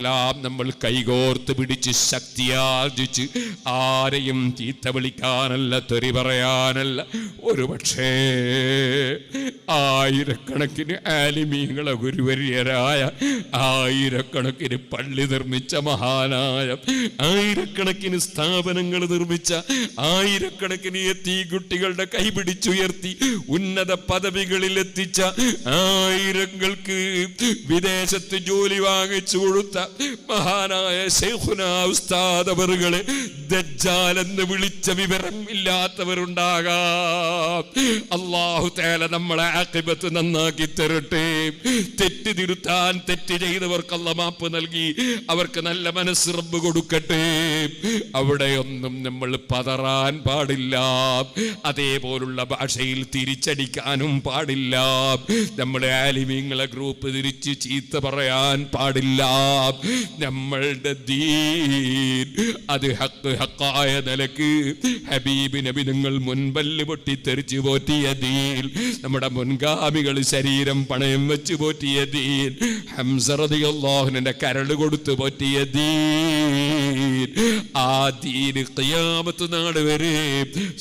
എല്ലാം നമ്മൾ കൈകോർത്ത് പിടിച്ച് ശക്തിയാർജിച്ച് ആരെയും ചീത്ത വിളിക്കാനല്ല തെറി പറയാനല്ല. ഒരു പക്ഷേ ആയിരക്കണക്കിന് ആലിമീങ്ങളെ ഗുരുവര്യരായ ആയിരക്കണക്കിന് പള്ളി നിർമ്മിച്ച മഹാനായ ആയിരക്കണക്കിന് സ്ഥാപനങ്ങൾ നിർമ്മിച്ച ആയിരക്കണക്കിന് എത്തി കുട്ടികളുടെ കൈ പിടിച്ചുയർത്തി ഉന്നത പദവികളിൽ എത്തിച്ച ആയിരങ്ങൾക്ക് വിദേശത്ത് ജോലി വാങ്ങിച്ചു കൊടുത്ത മഹാനായ ശൈഖുന ഉസ്താദ് അവറുകളെ ദജ്ജാൽ എന്ന് വിളിച്ച വിവരം ഇല്ലാത്തവരുണ്ടാകാം. അള്ളാഹു തേല നമ്മളെ ആക്കിബത്ത് നന്നാക്കി തരട്ടെ. തെറ്റ് തിരുത്താൻ തെറ്റ് ചെയ്തവർക്ക് അല്ല മാപ്പ് നൽകി. അവർക്ക് നല്ല മനസ്സ് റബ്ബ് കൊടുക്കട്ടെ. അവിടെയൊന്നും നമ്മൾ പതറാൻ പാടില്ല. അതേപോലുള്ള ഭാഷയിൽ തിരിച്ചടിക്കാനും പാടില്ല. നമ്മുടെ ആലിമീങ്ങളെ ഗ്രൂപ്പ് തിരിച്ച് ചീത്ത പറയാൻ പാടില്ല. നമ്മളുടെ ദീൻ അത് ഹക്ക് ഹക്കായ നിലയ്ക്ക് ഹബീബ് നബി നിങ്ങൾ മുൻപല്ല് പൊട്ടിത്തെറിച്ച് പോറ്റിയ ദീൻ. നമ്മുടെ മുൻഗാമികൾ ശരീരം പണയം വെച്ച് പോറ്റിയ ദീൻ. ഹംസറതിയല്ലാഹുവിന്റെ കരട് കൊടുത്ത് പോറ്റിയ ആ ദീൻ ഖിയാമത്ത് നാട് വരെ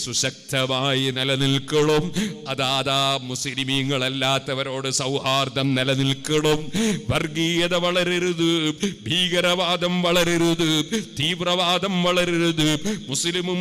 സുശക്തമായി നിലനിൽക്കണം. അതാതാ മുസ്ലിമീങ്ങളല്ലാത്തവരോട് സൗഹാർദ്ദം നിലനിൽക്കണം. വർഗീയത വളരരുത് ഭീകരവാദം വളരരുത് തീവ്രവാദം വളരരുത് മുസ്ലിമും